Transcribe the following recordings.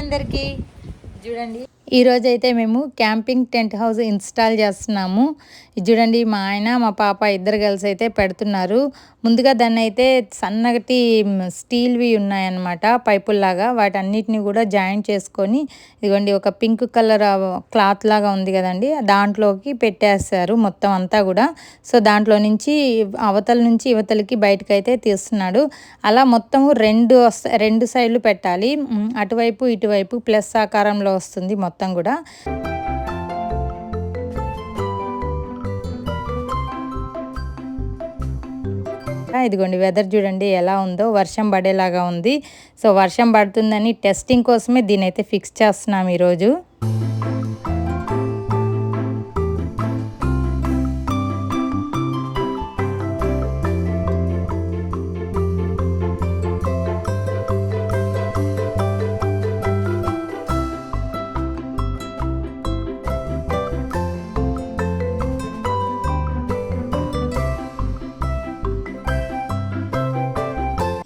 అందరికీ. చూడండి. ఈరోజు అయితే మేము క్యాంపింగ్ టెంట్ హౌస్ ఇన్స్టాల్ చేస్తున్నాము. చూడండి మా ఆయన మా పాప ఇద్దరు కలిసి అయితే పెడుతున్నారు. ముందుగా దాన్ని అయితే సన్నటి స్టీల్వి ఉన్నాయన్నమాట పైపుల్లాగా. వాటన్నిటిని కూడా జాయింట్ చేసుకొని ఇదిగోండి ఒక పింక్ కలర్ క్లాత్ లాగా ఉంది కదండి దాంట్లోకి పెట్టేస్తారు మొత్తం అంతా కూడా. సో దాంట్లో నుంచి అవతల నుంచి ఇవతలకి బయటకు అయితే తీస్తున్నాడు. అలా మొత్తము రెండు రెండు సైడ్లు పెట్టాలి. అటువైపు ఇటువైపు ప్లస్ ఆకారంలో వస్తుంది మొత్తం కూడా. ఇదిగోండి వెదర్ చూడండి ఎలా ఉందో. వర్షం పడేలాగా ఉంది. సో వర్షం పడుతుందని టెస్టింగ్ కోసమే దీని అయితే ఫిక్స్ చేస్తున్నాం ఈరోజు.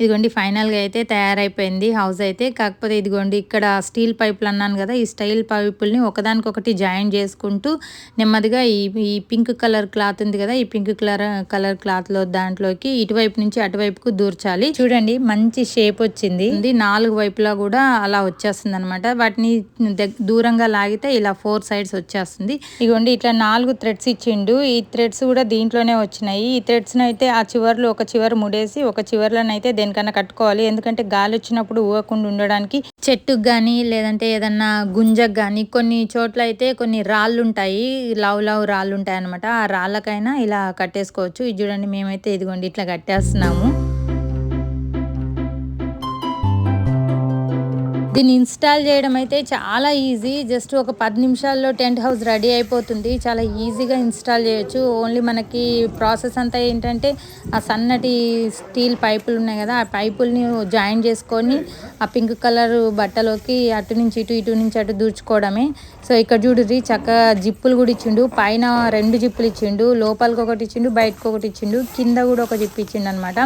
ఇదిగోండి ఫైనల్గా అయితే తయారైపోయింది. హౌస్ అయితే. కాకపోతే ఇదిగోండి ఇక్కడ స్టీల్ పైపులు అన్నాను కదా ఈ స్టైల్ పైపుల్ని ఒకదానికొకటి జాయిన్ చేసుకుంటూ నెమ్మదిగా ఈ ఈ పింక్ కలర్ క్లాత్ ఉంది కదా ఈ పింక్ కలర్ కలర్ క్లాత్లో దాంట్లోకి ఇటువైపు నుంచి అటువైపుకు దూర్చాలి. చూడండి మంచి షేప్ వచ్చింది. ఇది నాలుగు వైపులా కూడా అలా వచ్చేస్తుంది అనమాట వాటిని దగ్- దూరంగా లాగితే ఇలా ఫోర్ సైడ్స్ వచ్చేస్తుంది. ఇదిగోండి ఇట్లా నాలుగు థ్రెడ్స్ ఇచ్చిండు. ఈ థ్రెడ్స్ కూడా దీంట్లోనే వచ్చినాయి. ఈ థ్రెడ్స్ అయితే ఆ చివర్లో ఒక చివర ముడేసి ఒక చివర్లోనైతే దేనికన్నా కట్టుకోవాలి. ఎందుకంటే గాలి వచ్చినప్పుడు ఊగకుండా ఉండడానికి చెట్టుకు కానీ లేదంటే ఏదన్నా గుంజకు కానీ కొన్ని చోట్ల అయితే కొన్ని రాళ్ళు ఉంటాయి లావు లావు రాళ్ళు ఉంటాయి అనమాట ఆ రాళ్ళకైనా ఇలా కట్టేసుకోవచ్చు. ఇది చూడండి మేమైతే ఇదిగోండి ఇట్లా కట్టేస్తున్నాము. దీన్ని ఇన్స్టాల్ చేయడం అయితే చాలా ఈజీ. జస్ట్ ఒక పది నిమిషాల్లో టెంట్ హౌస్ రెడీ అయిపోతుంది. చాలా ఈజీగా ఇన్స్టాల్ చేయొచ్చు. ఓన్లీ మనకి ప్రాసెస్ అంతా ఏంటంటే ఆ సన్నటి స్టీల్ పైపులు ఉన్నాయి కదా ఆ పైపుల్ని జాయిన్ చేసుకొని ఆ పింక్ కలర్ బట్టలోకి అటు నుంచి ఇటు ఇటు నుంచి అటు దూర్చుకోవడమే. సో ఇక్కడ చూడుర్రి చక్కగా జిప్పులు కూడా ఇచ్చిండు. పైన రెండు జిప్పులు ఇచ్చిండు. లోపలికి ఒకటి ఇచ్చిండు. బయటకు ఒకటి ఇచ్చిండు. కింద కూడా ఒక జిప్పు ఇచ్చిండు అనమాట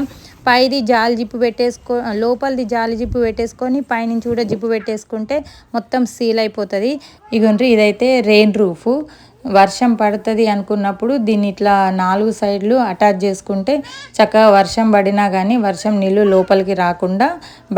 పైది జాలి జిప్పు పెట్టేసుకో లోపలిది జాలి జిప్పు పెట్టేసుకొని పైనుంచి కూడా జిప్పు పెట్టేసుకుంటే మొత్తం సీల్ అయిపోతుంది. ఇగోండ్రి ఇదైతే రెయిన్ రూఫ్ వర్షం పడుతుంది అనుకున్నప్పుడు దీన్ని ఇట్లా నాలుగు సైడ్లు అటాచ్ చేసుకుంటే చక్కగా వర్షం పడినా కానీ వర్షం నీళ్ళు లోపలికి రాకుండా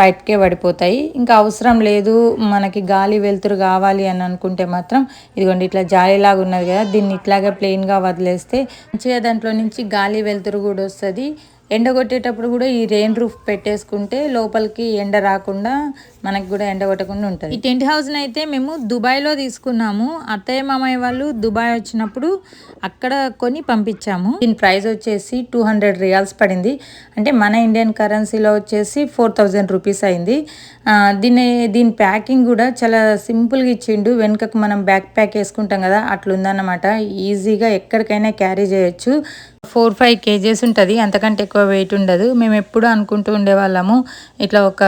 బయటకే పడిపోతాయి. ఇంకా అవసరం లేదు మనకి గాలి వెలుతురు కావాలి అని అనుకుంటే మాత్రం ఇదిగోండి ఇట్లా జాలీలాగా ఉన్నది కదా దీన్ని ఇట్లాగే ప్లెయిన్గా వదిలేస్తే మంచిగా దాంట్లో నుంచి గాలి వెలుతురు కూడా వస్తుంది. ఎండ కొట్టేటప్పుడు కూడా ఈ రెయిన్ రూఫ్ పెట్టేసుకుంటే లోపలికి ఎండ రాకుండా మనకి కూడా ఎండ కొట్టకుండా ఉంటుంది. ఈ టెంట్ హౌస్ని అయితే మేము దుబాయ్లో తీసుకున్నాము. అత్తయ్య మామయ్య వాళ్ళు దుబాయ్ వచ్చినప్పుడు అక్కడ కొని పంపించాము. దీని ప్రైస్ వచ్చేసి టూ హండ్రెడ్ రియాల్స్ పడింది. అంటే మన ఇండియన్ కరెన్సీలో వచ్చేసి ఫోర్ థౌజండ్ రూపీస్ అయింది. దీని దీని ప్యాకింగ్ కూడా చాలా సింపుల్గా ఇచ్చిండు. వెనుకకు మనం బ్యాక్ ప్యాక్ వేసుకుంటాం కదా అట్లుందన్నమాట. ఈజీగా ఎక్కడికైనా క్యారీ చేయొచ్చు. ఫోర్ ఫైవ్ కేజెస్ ఉంటుంది. అంతకంటే ఎక్కువ వెయిట్ ఉండదు. మేము ఎప్పుడు అనుకుంటూ ఉండేవాళ్ళము ఇట్లా ఒక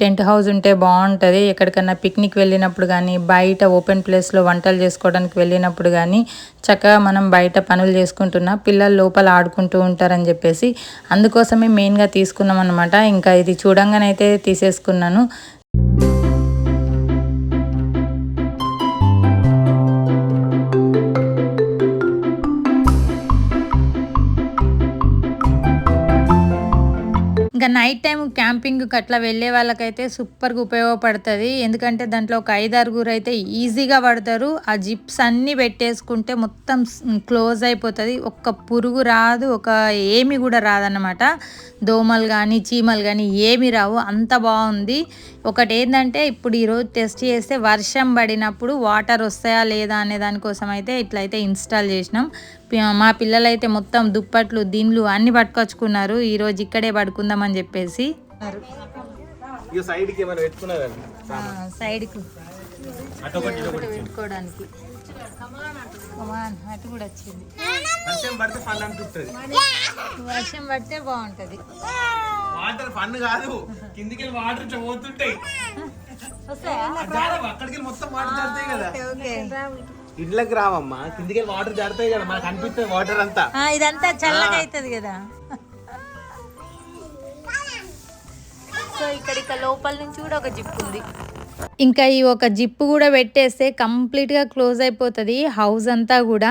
టెంట్ హౌస్ ఉంటే బాగుంటుంది. ఎక్కడికన్నా పిక్నిక్ వెళ్ళినప్పుడు కానీ బయట ఓపెన్ ప్లేస్లో వంటలు చేసుకోవడానికి వెళ్ళినప్పుడు కానీ చక్కగా మనం బయట పనులు చేసుకుంటున్నా పిల్లలు లోపల ఆడుకుంటూ ఉంటారని చెప్పేసి అందుకోసమే మెయిన్గా తీసుకున్నాం అనమాట ఇంకా ఇది చూడంగానైతే తీసేసుకున్నాను. ఇంకా నైట్ టైం క్యాంపింగ్ అట్లా వెళ్ళే వాళ్ళకైతే సూపర్గా ఉపయోగపడుతుంది. ఎందుకంటే దాంట్లో ఒక ఐదారుగురు అయితే ఈజీగా పడతారు. ఆ జిప్స్ అన్నీ పెట్టేసుకుంటే మొత్తం క్లోజ్ అయిపోతుంది. ఒక్క పురుగు రాదు ఒక ఏమి కూడా రాదన్నమాట. దోమలు కానీ చీమలు కానీ ఏమి రావు. అంత బాగుంది. ఒకటి ఏంటంటే ఇప్పుడు ఈరోజు టెస్ట్ చేస్తే వర్షం పడినప్పుడు వాటర్ వస్తాయా లేదా అనే దానికోసం అయితే ఇట్లయితే ఇన్స్టాల్ చేసినాం. మా పిల్లలైతే మొత్తం దుప్పట్లు దిండ్లు అన్ని పట్టుకొచ్చుకున్నారు. ఈరోజు ఇక్కడే పడుకుందామని చెప్పేసి. ఇక సైడ్కి పెట్టుకోవడానికి. కమాన్, అటు కూడా వచ్చింది. వర్షం పడితే బాగుంటది. వాటర్ ఫన్ కాదు. కిందికి వాటర్ పోతుంటాయి. అక్కడికి మొత్తం వాటర్ కదా. ఇళ్ళకి రావమ్మా. కిందికి వాటర్ జారుతాయి కదా మనకు అనిపిస్తుంది వాటర్ అంతా. ఆ, ఇదంతా చల్లగా అవుతుంది కదా. సో ఇక్కడ ఇక లోపల నుంచి కూడా ఒక జిప్ ఉంది. ఇంకా ఈ ఒక జిప్ కూడా పెట్టేస్తే కంప్లీట్గా క్లోజ్ అయిపోతుంది హౌస్ అంతా కూడా.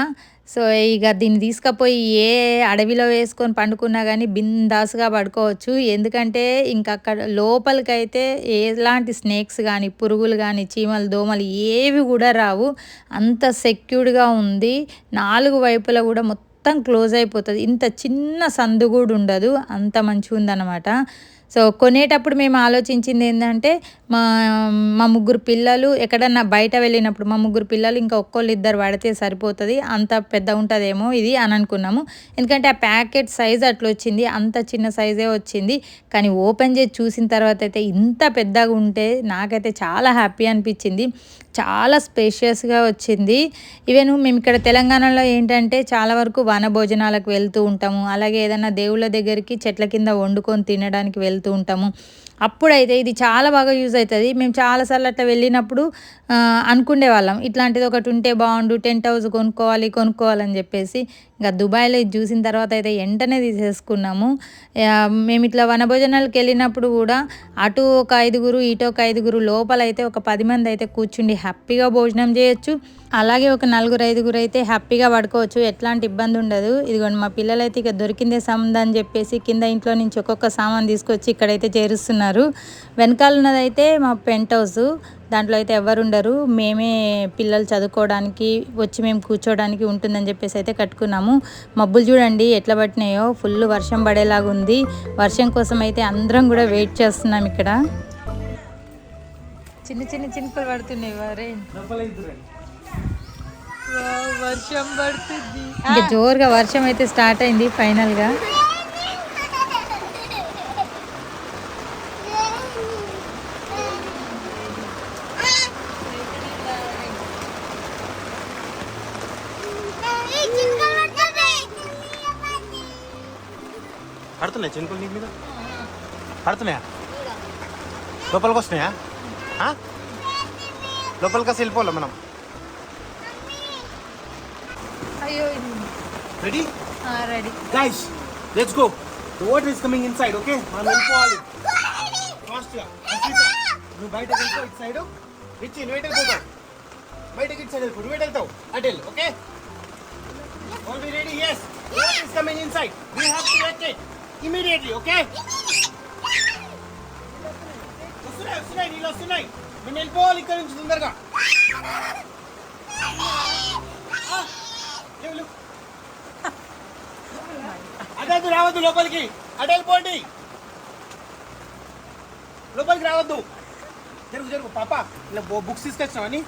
సో ఇక దీన్ని తీసుకపోయి ఏ అడవిలో వేసుకొని పండుకున్నా కానీ బిందాసుగా పడుకోవచ్చు. ఎందుకంటే ఇంకా అక్కడ లోపలికైతే ఎలాంటి స్నేక్స్ కానీ పురుగులు కానీ చీమలు దోమలు ఏవి కూడా రావు. అంత సెక్యూర్డ్గా ఉంది. నాలుగు వైపులా కూడా మొత్తం క్లోజ్ అయిపోతుంది. ఇంత చిన్న సందు కూడా ఉండదు. అంత మంచిగా ఉందన్నమాట సో కొనేటప్పుడు మేము ఆలోచించింది ఏంటంటే మా మా ముగ్గురు పిల్లలు ఎక్కడన్నా బయట వెళ్ళినప్పుడు మా ముగ్గురు పిల్లలు ఇంకా ఒక్కళ్ళు ఇద్దరు పడితే సరిపోతుంది అంత పెద్ద ఉంటుందేమో ఇది అని అనుకున్నాము. ఎందుకంటే ఆ ప్యాకెట్ సైజ్ అట్లా వచ్చింది అంత చిన్న సైజే వచ్చింది. కానీ ఓపెన్ చేసి చూసిన తర్వాత అయితే ఇంత పెద్దగా ఉంటే నాకైతే చాలా హ్యాపీ అనిపించింది చాలా స్పేషియస్గా వచ్చింది. ఈవెన్ మేము ఇక్కడ తెలంగాణలో ఏంటంటే చాలా వరకు వన భోజనాలకు వెళ్తూ ఉంటాము అలాగే ఏదైనా దేవుళ్ళ దగ్గరికి చెట్ల కింద వండుకొని తినడానికి వెళ్తూ ఉంటాము. అప్పుడైతే ఇది చాలా బాగా యూజ్ అవుతుంది. మేము చాలాసార్లు అట్లా వెళ్ళినప్పుడు అనుకునే వాళ్ళం. ఇట్లాంటిది ఒకటి ఉంటే బాగుండు టెంట్ హౌస్ కొనుక్కోవాలి కొనుక్కోవాలని చెప్పేసి ఇంకా దుబాయ్లో ఇది చూసిన తర్వాత అయితే వెంటనే తీసేసుకున్నాము. మేము ఇట్లా వనభోజనాలకు వెళ్ళినప్పుడు కూడా అటు ఒక ఐదుగురు ఇటు ఒక ఐదుగురు లోపల అయితే ఒక పది మంది అయితే కూర్చుండి హ్యాపీగా భోజనం చేయొచ్చు. అలాగే ఒక నలుగురు ఐదుగురు అయితే హ్యాపీగా పడుకోవచ్చు. ఎట్లాంటి ఇబ్బంది ఉండదు. ఇదిగోండి మా పిల్లలు అయితే ఇక దొరికిందే సామాన్ అని చెప్పేసి కింద ఇంట్లో నుంచి ఒక్కొక్క సామాన్ తీసుకొచ్చి ఇక్కడైతే చేరుస్తున్నారు. వెనకాల ఉన్నదైతే మా పెంట్ హౌస్. దాంట్లో అయితే ఎవరు ఉండరు మేమే పిల్లలు చదువుకోవడానికి వచ్చి మేము కూర్చోవడానికి ఉంటుందని చెప్పేసి అయితే కట్టుకున్నాము. మబ్బులు చూడండి ఎట్లా పట్టినాయో. ఫుల్ వర్షం పడేలాగా ఉంది. వర్షం కోసం అయితే అందరం కూడా వెయిట్ చేస్తున్నాం ఇక్కడ. చిన్న చిన్న చినుకులు పడుతున్నాయి వారే. వర్షం పడుతుంది. జోరుగా వర్షం అయితే స్టార్ట్ అయింది ఫైనల్ పడుతున్నాయి చెంకులు నీ మీద? పడుతున్నాయా? లోపలికి వస్తున్నాయా? లోపలికి వస్తే వెళ్ళిపోవాలి మనం? అయ్యో ready ready guys let's go the water is coming inside okay మనం వెళ్ళిపోవాలి. ఫాస్ట్గా. అశ్విత, నువ్వు బయటకు వెళ్ళిపో ఇటు సైడ్. రిచి నువ్వు ఎటు వెళ్ళిపోతావు? బయటకి ఇటు సైడ్ వెళ్ళిపో. నువ్వు ఎటు వెళ్తావు? అటు వెళ్ళు okay all ready yes. Water is coming inside to evacuate immediately okay వస్తున్నాయి వస్తున్నాయి నీళ్ళు వస్తున్నాయి. మేము వెళ్ళిపోవాలి ఇక్కడ నుంచి తొందరగా. అదే రావద్దు లోపలికి. అటు వెళ్ళిపోండి. లోపలికి రావద్దు. జరుగు జరుగు పాప. ఇలా బుక్స్ తీసుకొచ్చినావని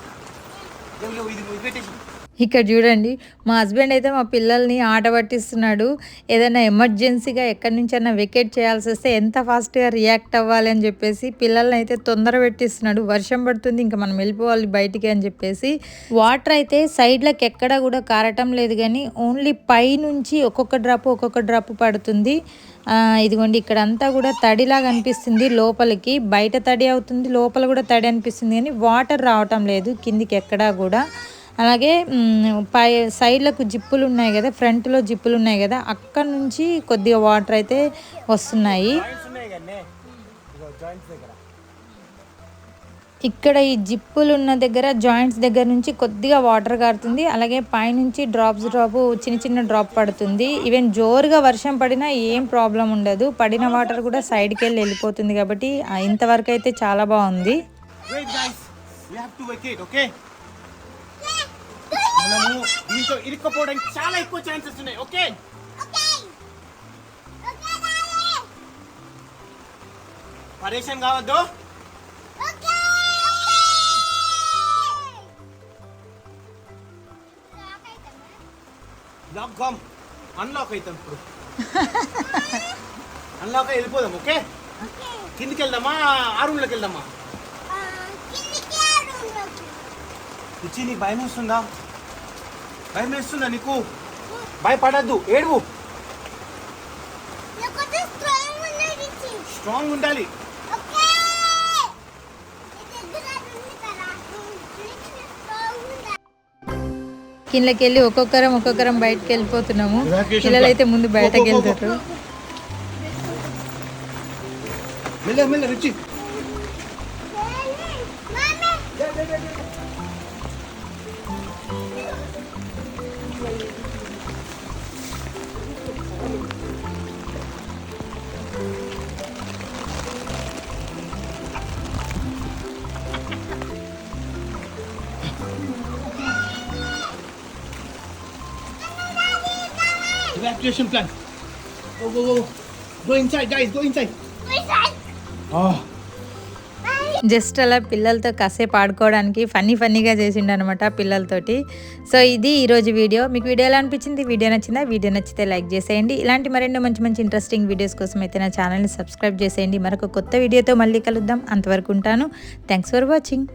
ఇది ఇది పెట్టేసి. ఇక్కడ చూడండి మా హస్బెండ్ అయితే మా పిల్లల్ని ఆట పట్టిస్తున్నాడు. ఏదైనా ఎమర్జెన్సీగా ఎక్కడి నుంచైనా వెకేట్ చేయాల్సి వస్తే ఎంత ఫాస్ట్గా రియాక్ట్ అవ్వాలి అని చెప్పేసి పిల్లల్ని అయితే తొందర పెట్టిస్తున్నాడు. వర్షం పడుతుంది ఇంకా మనం వెళ్ళిపోవాలి బయటికి అని చెప్పేసి. వాటర్ అయితే సైడ్లకు ఎక్కడా కూడా కారటం లేదు కానీ ఓన్లీ పై నుంచి ఒక్కొక్క డ్రాప్ ఒక్కొక్క డ్రాప్ పడుతుంది. ఇదిగోండి ఇక్కడ అంతా కూడా తడిలాగా అనిపిస్తుంది లోపలికి. బయట తడి అవుతుంది లోపల కూడా తడి అనిపిస్తుంది కానీ వాటర్ రావటం లేదు కిందికి ఎక్కడా కూడా. అలాగే పై సైడ్లకు జిప్పులు ఉన్నాయి కదా ఫ్రంట్లో జిప్పులు ఉన్నాయి కదా అక్కడ నుంచి కొద్దిగా వాటర్ అయితే వస్తున్నాయి. ఇక్కడ ఈ జిప్పులు ఉన్న దగ్గర జాయింట్స్ దగ్గర నుంచి కొద్దిగా వాటర్ కారుతుంది అలాగే పైనుంచి డ్రాప్స్ డ్రాప్ చిన్న చిన్న డ్రాప్ పడుతుంది. ఈవెన్ జోరుగా వర్షం పడినా ఏం ప్రాబ్లం ఉండదు. పడిన వాటర్ కూడా సైడ్కి వెళ్ళి వెళ్ళిపోతుంది కాబట్టి ఇంతవరకు అయితే చాలా బాగుంది. మనము దీంతో ఇరుక్కపోవడానికి చాలా ఎక్కువ ఛాన్సెస్ ఉన్నాయి. ఓకే? పరేషాన్ కావద్దు. లాక్ కామ్ అన్లాక్ అవుతాం ఇప్పుడు. అన్లాక్ అయి వెళ్ళిపోదాం ఓకే? కిందికి వెళ్దామా? ఆ రూమ్లోకి. వెళ్దామా ఇచ్చి నీకు భయం వేస్తుందా? భయం వేస్తుందా నీకు? భయపడద్దు ఏడువు. స్ట్రాంగ్ ఉండాలి కిందకి వెళ్ళి ఒక్కొక్కరం ఒక్కొక్కరం బయటకు వెళ్ళిపోతున్నాము. పిల్లలు అయితే. ముందు బయటకు. వెళ్తారు. Evacuation plan. Go, go, go. Go inside, guys. Go inside. Oh. Just అలా పిల్లలతో కాసేపు ఆడుకోవడానికి ఫన్నీ ఫన్నీగా చేసిండు అనమాట పిల్లలతోటి. సో ఇది ఈరోజు వీడియో. మీకు వీడియో ఎలా అనిపించింది? వీడియో నచ్చిందా? వీడియో నచ్చితే లైక్ చేసేయండి. ఇలాంటి మరెన్నో మంచి మంచి ఇంట్రెస్టింగ్ వీడియోస్ కోసం అయితే నా ఛానల్ని సబ్స్క్రైబ్ చేసేయండి. మరొక కొత్త వీడియోతో మళ్ళీ కలుద్దాం. అంతవరకు ఉంటాను. Thanks for watching